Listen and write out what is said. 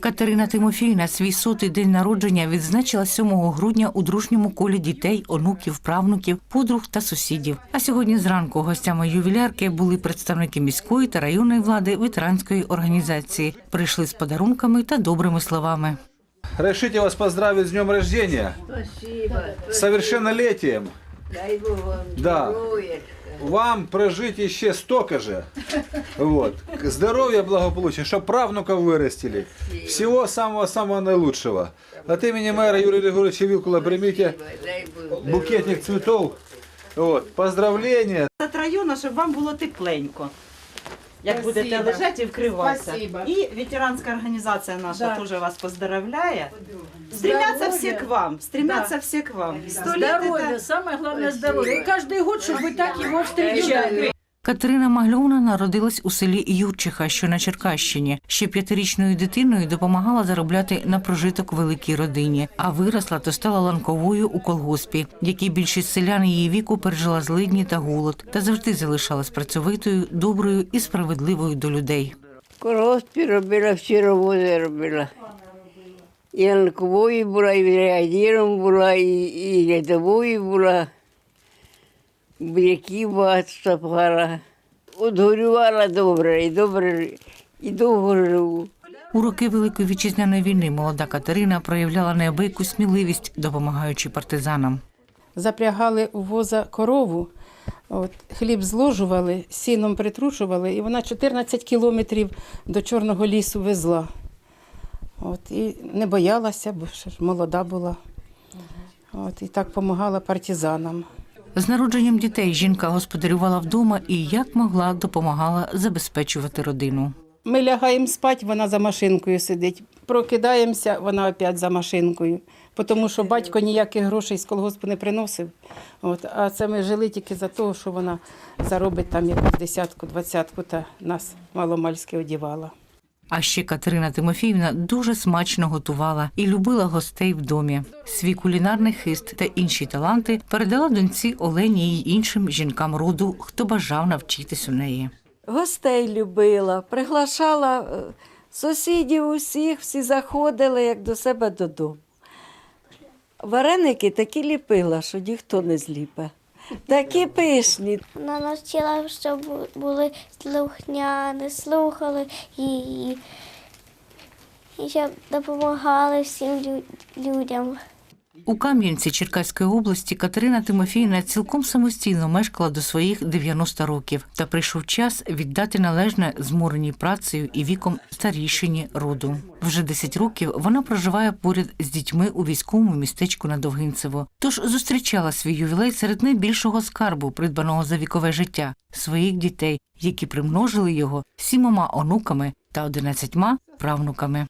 Катерина Тимофіївна свій сотий день народження відзначила 7 грудня у дружньому колі дітей, онуків, правнуків, подруг та сусідів. А сьогодні зранку гостями ювілярки були представники міської та районної влади ветеранської організації. Прийшли з подарунками та добрими словами. Разрешите вас поздравить с днем рождения, Спасибо. с совершеннолетием. Дай Бог вам Да здоров'я. Вам прожить еще столько же. Вот. Здоровья, благополучия, чтобы правнуков вырастили. Всего самого-самого наилучшего. От имени мэра Юрия Григорьевича Вилкула примите Дай Бог букетник цветов. Вот. Поздравления. От району, щоб вам було тепленько. Як будете лежати і вкриватися. Спасибо. І ветеранська організація наша Да. теж вас поздравляє. Стремятся все к вам, стремятся все к вам. Сто лет Здоровье, это... самое главное здоровье. И каждый год, чтобы вы так его встречали. Катерина Магльовна народилась у селі Юрчиха, що на Черкащині. Ще п'ятирічною дитиною допомагала заробляти на прожиток великій родині, а виросла то стала ланковою у колгоспі, який більшість селян її віку пережила злидні та голод, та завжди залишалась працьовитою, доброю і справедливою до людей. Колгоспі робила, всі роботи робила. І ланковою була, і бригадіром була, і, рядовою була. Буряків багато сапала. От горювала добре, і добре, і довго живу. У роки Великої вітчизняної війни молода Катерина проявляла неабияку сміливість, допомагаючи партизанам. запрягали у воза корову, от, хліб зложували, сіном притрушували, і вона 14 кілометрів до Чорного лісу везла. От, і не боялася, бо ще ж молода була. От, і так допомагала партизанам. З народженням дітей жінка господарювала вдома і як могла допомагала забезпечувати родину. Ми лягаємо спати, вона за машинкою сидить. Прокидаємося, вона опять за машинкою. Тому що батько ніяких грошей з колгоспу не приносив. От, а це ми жили тільки за того, що вона заробить там якусь десятку, двадцятку та нас маломальськи одівала. А ще Катерина Тимофіївна дуже смачно готувала і любила гостей в домі. Свій кулінарний хист та інші таланти передала доньці Олені й іншим жінкам роду, хто бажав навчитись у неї. Гостей любила, приглашала е, сусідів усіх, всі заходили як до себе додому. Вареники такі ліпила, що ніхто не зліпе. Такі пишні. Вона навчила, щоб були слухняні, слухали і, і щоб допомагали всім людям. У Кам'янці Черкаської області Катерина Тимофіївна цілком самостійно мешкала до своїх 90 років, та прийшов час віддати належне змореній працею і віком старішині роду. Вже 10 років вона проживає поряд з дітьми у військовому містечку на Довгинцево. Тож зустрічала свій ювілей серед найбільшого скарбу, придбаного за вікове життя своїх дітей, які примножили його сімома онуками та одинадцятьма правнуками.